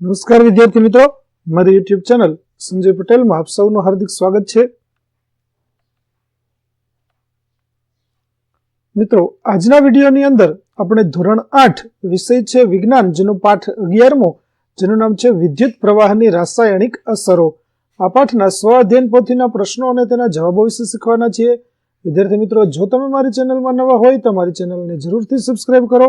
નમસ્કાર વિદ્યાર્થી મિત્રો. મારી યુટ્યુબ ચેનલ સંજય પટેલમાં આપ સૌનું હાર્દિક સ્વાગત છે. મિત્રો, આજના વિડીયોની અંદર આપણે ધોરણ આઠ વિષય છે વિજ્ઞાન, જેનો પાઠ અગિયારમો, જેનું નામ છે વિદ્યુત પ્રવાહની રાસાયણિક અસરો. આ પાઠના સ્વ અધ્યયન પોથીના પ્રશ્નો અને તેના જવાબો વિશે શીખવાના છીએ. વિદ્યાર્થી મિત્રો, જો તમે મારી ચેનલમાં નવા હોય તો મારી ચેનલને જરૂરથી સબસ્ક્રાઇબ કરો.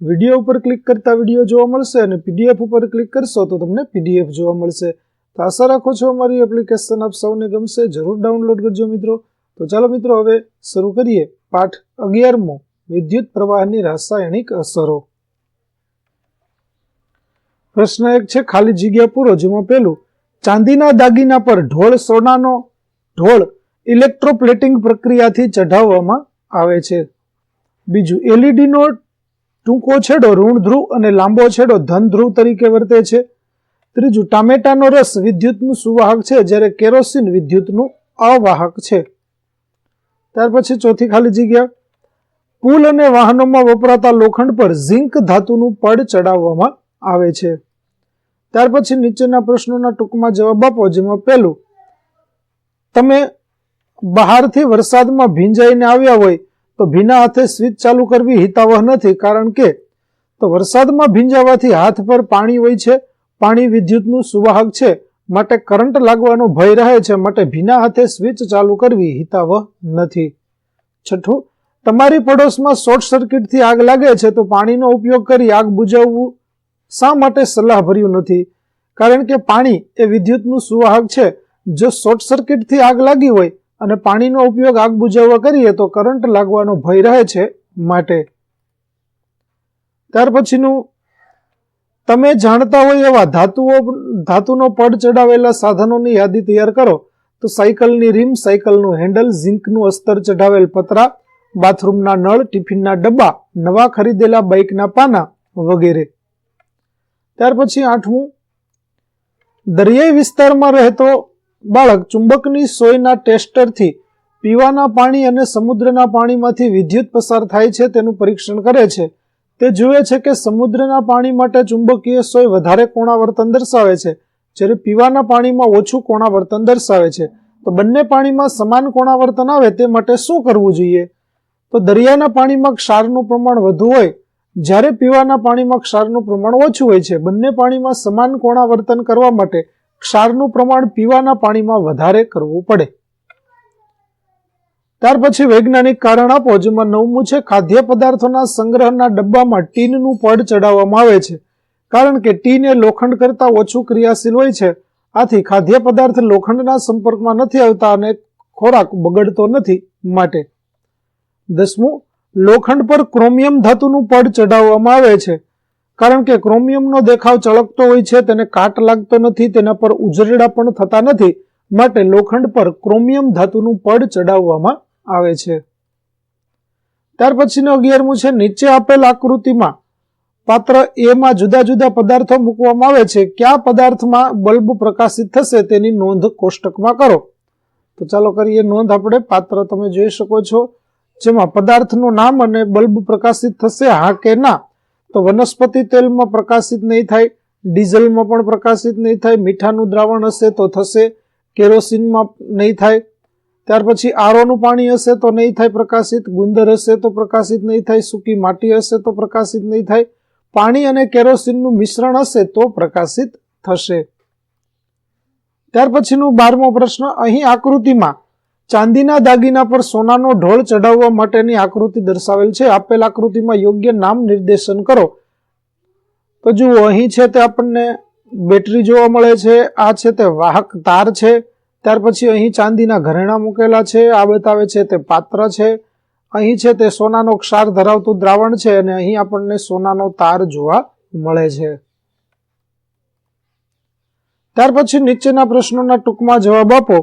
વીડિયો ઉપર ક્લિક કરતા વીડિયો જોવા મળશે અને પીડીએફ ઉપર ક્લિક કરશો તો તમને પીડીએફ જોવા મળશે. તો આશા રાખો છો અમારી એપ્લિકેશન આપ સૌને ગમશે. જરૂર ડાઉનલોડ કરજો મિત્રો. તો ચાલો મિત્રો હવે શરૂ કરીએ. પાઠ અગિયારમો. વિદ્યુત પ્રવાહની રાસાયણિક અસરો. પ્રશ્ન એક છે, ખાલી જગ્યા પૂરો, જેમાં પેલું ચાંદીના દાગીના પર ઢોળ સોનાનો ઢોળ ઇલેક્ટ્રોપ્લેટિંગ પ્રક્રિયાથી ચઢાવવામાં આવે છે. બીજું એલઈડીનો ટૂંકો છેડો ઋણ ધ્રુવ અને લાંબો છેડો ધન ધ્રુવ તરીકે વર્તે છે. ત્રીજું, ટામેટાનો રસ વિદ્યુતનું સુવાહક છે, જ્યારે કેરોસીન વિદ્યુતનું અવાહક છે. ત્યાર પછી ચોથી ખાલી જગ્યા. પુલ અને વાહનોમાં વપરાતા લોખંડ પર ઝિંક ધાતુનું પડ ચડાવવામાં આવે છે. ત્યાર પછી નીચેના પ્રશ્નોના ટૂંકમાં જવાબ આપો, જેમાં પહેલું, તમે બહારથી વરસાદમાં ભીંજાઈને આવ્યા હોય તો ભીના હાથે સ્વિચ ચાલુ કરવી હિતાવહ નથી, કારણ કે તો વરસાદમાં ભીંજાવાથી હાથ પર પાણી હોય છે, પાણી વિદ્યુતનું સુવાહક છે, માટે કરંટ લાગવાનો ભય રહે છે, માટે ભીના હાથે સ્વિચ ચાલુ કરવી હિતાવહ નથી. છઠ્ઠું, તમારી પડોશમાં શોર્ટ સર્કિટથી આગ લાગે છે, તો પાણીનો ઉપયોગ કરી આગ બુજાવવું શા માટે સલાહભર્યું નથી? કારણ કે પાણી એ વિદ્યુતનું સુવાહક છે, જો શોર્ટ સર્કિટથી આગ લાગી હોય અને પાણીનો ઉપયોગ આગ બુઝાવવા કરીએ તો કરંટ લાગવાનો ભય રહે છે માટે. ત્યાર પછીનું, તમે જાણતા હોય એવા ધાતુઓ, ધાતુનો પડ ચડાવેલા સાધનોની યાદી તૈયાર કરો. તો સાયકલની રીમ, સાયકલનું હેન્ડલ, ઝીંકનું અસ્તર ચઢાવેલ પતરા, બાથરૂમના નળ, ટિફિનના ડબ્બા, નવા ખરીદેલા બાઇકના પાના વગેરે. ત્યાર પછી આઠમું, દરિયાઈ વિસ્તારમાં રહેતો બાળક ચુંબકની સોયના ટેસ્ટરથી પીવાના પાણી અને સમુદ્રના પાણીમાંથી વિદ્યુત પસાર થાય છે તેનું પરીક્ષણ કરે છે. તે જુએ છે કે સમુદ્રના પાણી માટે ચુંબકીય સોય વધારે કોણાવર્તન દર્શાવે છે, જ્યારે પીવાના પાણીમાં ઓછું કોણાવર્તન દર્શાવે છે. તો બંને પાણીમાં સમાન કોણાવર્તન આવે તે માટે શું કરવું જોઈએ? તો દરિયાના પાણીમાં ક્ષારનું પ્રમાણ વધુ હોય, જ્યારે પીવાના પાણીમાં ક્ષારનું પ્રમાણ ઓછું હોય છે, બંને પાણીમાં સમાન કોણાવર્તન કરવા માટે ક્ષારનું પ્રમાણ પીવાના પાણીમાં વધારે કરવું પડે. ત્યાર પછી વૈજ્ઞાનિક કારણ આપો, જેમાં નવમું છે, ખાદ્ય પદાર્થોના સંગ્રહના ડબ્બામાં ટીનનું પડ ચડાવવામાં આવે છે. કારણ કે ટીન એ લોખંડ કરતાં ઓછું ક્રિયાશીલ હોય છે. આથી ખાદ્ય પદાર્થ લોખંડના સંપર્કમાં નથી આવતા અને ખોરાક બગડતો નથી માટે. દસમું, લોખંડ પર ક્રોમિયમ ધાતુનું પડ ચડાવવામાં આવે છે. કારણ કે ક્રોમિયમનો દેખાવ ચળકતો હોય છે, તેને કાટ લાગતો નથી, તેના પર ઉજરડા પણ થતા નથી. માટે લોખંડ પર ક્રોમિયમ ધાતુનું પડ ચડાવવામાં આવે છે. ત્યાર પછીનું અગિયારમું છે, નીચે આપેલ આકૃતિમાં પાત્ર એમાં જુદા જુદા પદાર્થો મૂકવામાં આવે છે. કયા પદાર્થમાં બલ્બ પ્રકાશિત થશે તેની નોંધ કોષ્ટકમાં કરો. તો ચાલો કરીએ નોંધ આપણે. પાત્ર તમે જોઈ શકો છો. જેમાં પદાર્થનું નામ અને બલ્બ પ્રકાશિત થશે, હા કે ના. તો વનસ્પતિ તેલમાં પ્રકાશિત નહીં થાય, ડીઝલમાં પણ પ્રકાશિત નહીં થાય, મીઠાનું દ્રાવણ હશે તો થશે, કેરોસીનમાં નહીં થાય, ત્યાર પછી આરોનું પાણી હશે તો નહીં થાય પ્રકાશિત, ગુંદર હશે તો પ્રકાશિત નહીં થાય, સૂકી માટી હશે તો પ્રકાશિત નહીં થાય, પાણી અને કેરોસીનનું મિશ્રણ હશે તો પ્રકાશિત થશે. ત્યાર પછીનું બારમો પ્રશ્ન, અહીં આકૃતિમાં ચાંદીના દાગીના પર સોનાનો ઢોળ ચડાવવા માટેની આકૃતિ દર્શાવેલ છે. આપેલ આકૃતિમાં યોગ્ય નામ નિર્દેશન કરો. તો જુઓ, અહીં છે તે આપણને બેટરી જોવા મળે છે, આ છે તે વાહક તાર છે, ત્યાર પછી અહીં ચાંદીના ઘરેણા મૂકેલા છે, આ બતાવે છે તે પાત્ર છે, અહીં છે તે સોનાનો ક્ષાર ધરાવતું દ્રાવણ છે અને અહીં આપણને સોનાનો તાર જોવા મળે છે. ત્યાર પછી નીચેના પ્રશ્નોના ટૂંકમાં જવાબ આપો.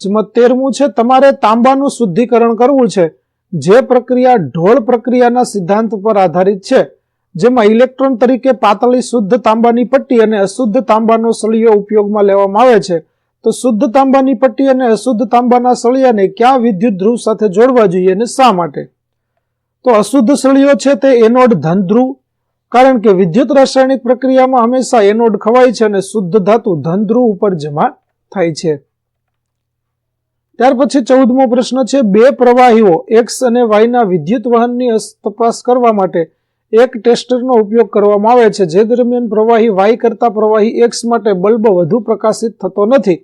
જેમાં તેરમું છે, તમારે તાંબાનું શુદ્ધિકરણ કરવું છે. જે પ્રક્રિયા ઢોળ પ્રક્રિયાના સિદ્ધાંત પર આધારિત છે. જેમાં ઇલેક્ટ્રોન તરીકે પાતળી શુદ્ધ તાંબાની પટ્ટી અને અશુદ્ધ તાંબાનો સળિયો ઉપયોગમાં લેવામાં આવે છે. તો શુદ્ધ તાંબાની પટ્ટી અને અશુદ્ધ તાંબાના સળિયાને ક્યાં વિદ્યુત ધ્રુવ સાથે જોડવા જોઈએ અને શા માટે? તો અશુદ્ધ સળિયો છે તે એનોડ ધન ધ્રુવ. કારણ કે વિદ્યુત રાસાયણિક પ્રક્રિયામાં હંમેશા એનોડ ખવાય છે અને શુદ્ધ ધાતુ ધન ધ્રુવ ઉપર જમા થાય છે. ત્યાર પછી ચૌદમો પ્રશ્ન છે, બે પ્રવાહીઓ એક્સ અને વાયના વિદ્યુત વહનની તપાસ કરવા માટે એક ટેસ્ટરનો ઉપયોગ કરવામાં આવે છે. જે દરમિયાન પ્રવાહી વાય કરતા પ્રવાહી એક્સ માટે બલ્બ વધુ પ્રકાશિત થતો નથી.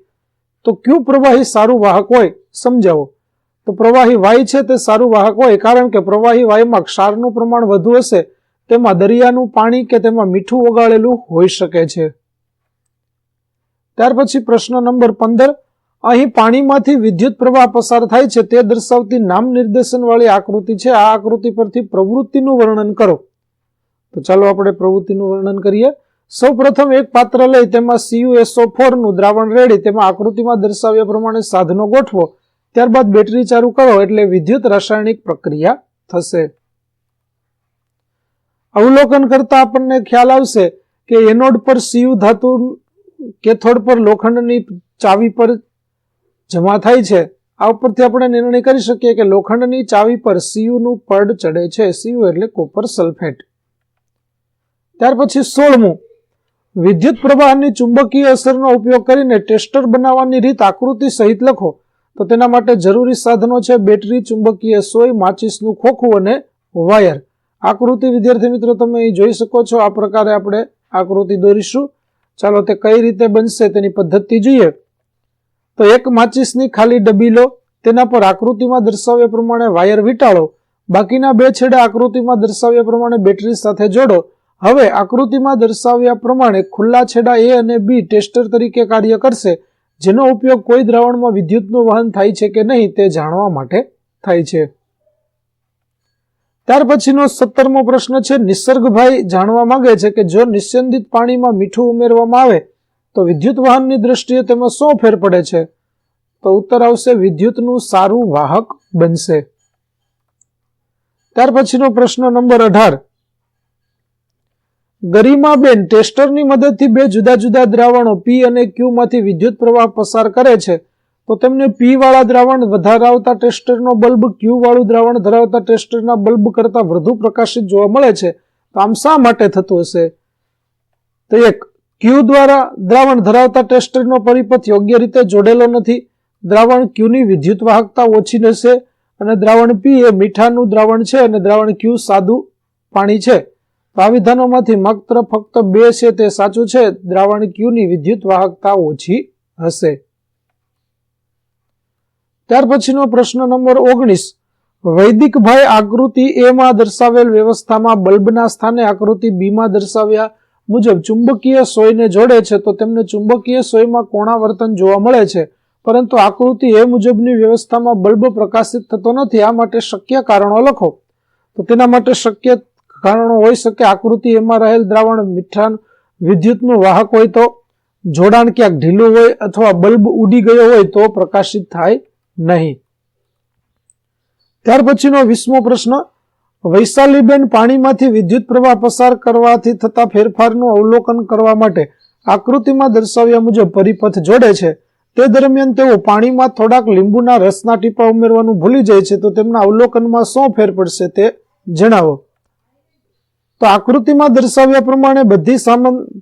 તો ક્યુ પ્રવાહી સારું વાહક હોય? સમજાવો. તો પ્રવાહી વાય છે તે સારું વાહક હોય કારણ કે પ્રવાહી વાયમાં ક્ષારનું પ્રમાણ વધુ હશે, તેમાં દરિયાનું પાણી કે તેમાં મીઠું ઓગાળેલું હોઈ શકે છે. ત્યાર પછી પ્રશ્ન નંબર પંદર અહીં પાણીમાંથી વિદ્યુત પ્રવાહ પસાર થાય છે તે દર્શાવતી નામ નિર્દેશન વાળી આકૃતિ છે. આ આકૃતિ પરથી પ્રવૃત્તિનું વર્ણન કરો. તો ચાલો આપણે પ્રવૃત્તિનું વર્ણન કરીએ. સૌ પ્રથમ એક પાત્ર લઈ તેમાં સીયુએસઓ ફોરનું દ્રાવણ રેડી, તેમાં આકૃતિમાં દર્શાવ્યા પ્રમાણે સાધનો ગોઠવો. ત્યારબાદ બેટરી ચાલુ કરો એટલે વિદ્યુત રાસાયણિક પ્રક્રિયા થશે. અવલોકન કરતા આપણને ખ્યાલ આવશે કે એનોડ પર સીયુ ધાતુ કેથોડ પર લોખંડની ચાવી પર જમા થાય છે. આ ઉપરથી આપણે નિર્ણય કરી શકીએ કે લોખંડની ચાવી પર સીયુનું પડ ચડે છે. સીયુ એટલે કોપર સલ્ફેટ. ત્યાર પછી સોળમું. વિદ્યુત પ્રવાહની ચુંબકીય અસરનો ઉપયોગ કરીને ટેસ્ટર બનાવવાની રીત આકૃતિ સહિત લખો. તો તેના માટે જરૂરી સાધનો છે બેટરી, ચુંબકીય સોય, માચિસનું ખોખું અને વાયર. આકૃતિ, વિદ્યાર્થી મિત્રો, તમે અહીં જોઈ શકો છો. આ પ્રકારે આપણે આકૃતિ દોરીશું. ચાલો તે કઈ રીતે બનશે તેની પદ્ધતિ જોઈએ. તો એક માચિસની ખાલી ડબ્બી લો, તેના પર આકૃતિમાં દર્શાવ્યા પ્રમાણે વાયર વીંટાળો, બાકીના બે છેડા આકૃતિમાં દર્શાવ્યા પ્રમાણે બેટરી સાથે જોડો. હવે આકૃતિમાં દર્શાવ્યા પ્રમાણે ખુલ્લા છેડા એ અને બી ટેસ્ટર તરીકે કાર્ય કરશે, જેનો ઉપયોગ કોઈ દ્રાવણમાં વિદ્યુતનું વહન થાય છે કે નહીં તે જાણવા માટે થાય છે. ત્યાર પછીનો સત્તરમો પ્રશ્ન છે, નિસર્ગભાઈ જાણવા માંગે છે કે જો નિસ્યંદિત પાણીમાં મીઠું ઉમેરવામાં આવે તો વિદ્યુત વાહનની દ્રષ્ટિએ તેમાં શું ફેર પડે છે? તો ઉત્તર આવશે, વિદ્યુતનું સારું વાહક બનશે. ત્યાર પછીનો પ્રશ્ન નંબર અઢાર. ગરિમાબેન ટેસ્ટરની મદદથી બે જુદા જુદા દ્રાવણો પી અને ક્યુ માંથી વિદ્યુત પ્રવાહ પસાર કરે છે. તો તેમને પી વાળા દ્રાવણ ધરાવતા ટેસ્ટરનો બલ્બ ક્યુ વાળું દ્રાવણ ધરાવતા ટેસ્ટરના બલ્બ કરતા વધુ પ્રકાશિત જોવા મળે છે. તો આમ શા માટે થતું હશે? તો એક ક્યુ દ્વારા દ્રાવણ ધરાવતા ટેસ્ટરનો પરિપથ યોગ્ય રીતે જોડેલો નથી. દ્રાવણ ક્યુની વિદ્યુત વાહકતા ઓછી રહેશે અને દ્રાવણ પી એ મીઠાનું દ્રાવણ છે અને દ્રાવણ ક્યુ સાદું પાણી છે. તો આ વિધાનોમાંથી માત્ર ફક્ત બે છે તે સાચું છે. દ્રાવણ ક્યુની વિદ્યુત વાહકતા ઓછી હશે. ત્યાર પછીનો પ્રશ્ન નંબર ઓગણીસ. વૈદિકભાઈ આકૃતિ એમાં દર્શાવેલ વ્યવસ્થામાં બલ્બના સ્થાને આકૃતિ બીમાં દર્શાવ્યા. મુજબ ચુંબકીય સોયને જોડે છે, તો તેમને ચુંબકીય સોયમાં કોણાવર્તન જોવા મળે છે. પરંતુ આકૃતિ એ મુજબની વ્યવસ્થામાં બલ્બ પ્રકાશિત થતો નથી, આ માટે શક્ય કારણો લખો. તો તેના માટે શક્ય કારણો હોઈ શકે આકૃતિ એમાં રહેલ દ્રાવણ મીઠાન વિદ્યુતનું વાહક હોય તો જોડાણ ક્યાંક ઢીલું હોય અથવા બલ્બ ઉડી ગયો હોય તો પ્રકાશિત થાય નહીં. ત્યાર પછીનો વીસમો પ્રશ્ન વૈશાલીબેન પાણીમાંથી વિદ્યુત પ્રવાહ પસાર કરવાથી થતા ફેરફારનું અવલોકન કરવા માટે આકૃતિમાં દર્શાવ્યા મુજબ પરિપથ જોડે છે. તે દરમિયાન તેઓ પાણીમાં થોડાક લીંબુના રસના ટીપા ઉમેરવાનું ભૂલી જાય છે તો તેમના અવલોકનમાં શું ફેર પડશે તે જણાવો. તો આકૃતિમાં દર્શાવ્યા પ્રમાણે બધી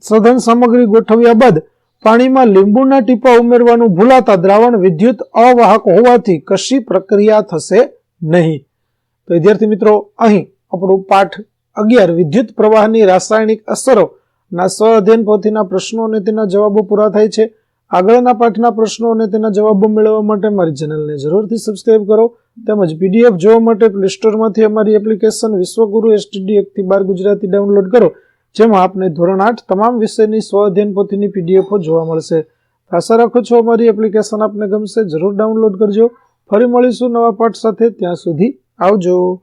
સાધન સામગ્રી ગોઠવ્યા બાદ પાણીમાં લીંબુના ટીપા ઉમેરવાનું ભૂલાતા દ્રાવણ વિદ્યુત અવાહક હોવાથી કશી પ્રક્રિયા થશે નહીં. તો વિદ્યાર્થી મિત્રો, અહીં આપણું પાઠ અગિયાર. વિદ્યુત પ્રવાહની રાસાયણિક અસરો ના સ્વ અધ્યયન પોથીના પ્રશ્નો અને તેના જવાબો પૂરા થાય છે. આગળના પાઠના પ્રશ્નો અને તેના જવાબો મેળવવા માટે મારી ચેનલને જરૂરથી સબસ્ક્રાઇબ કરો. તેમજ પીડીએફ જોવા માટે પ્લે સ્ટોરમાંથી અમારી એપ્લિકેશન વિશ્વગુરુ એસટીડી એકથી બાર ગુજરાતી ડાઉનલોડ કરો, જેમાં આપને ધોરણ આઠ તમામ વિષયની સ્વ અધ્યયન પોથીની પીડીએફો જોવા મળશે. આશા રાખું છું અમારી એપ્લિકેશન આપને ગમશે. જરૂર ડાઉનલોડ કરજો. ફરી મળીશું નવા પાઠ સાથે. ત્યાં સુધી Audio!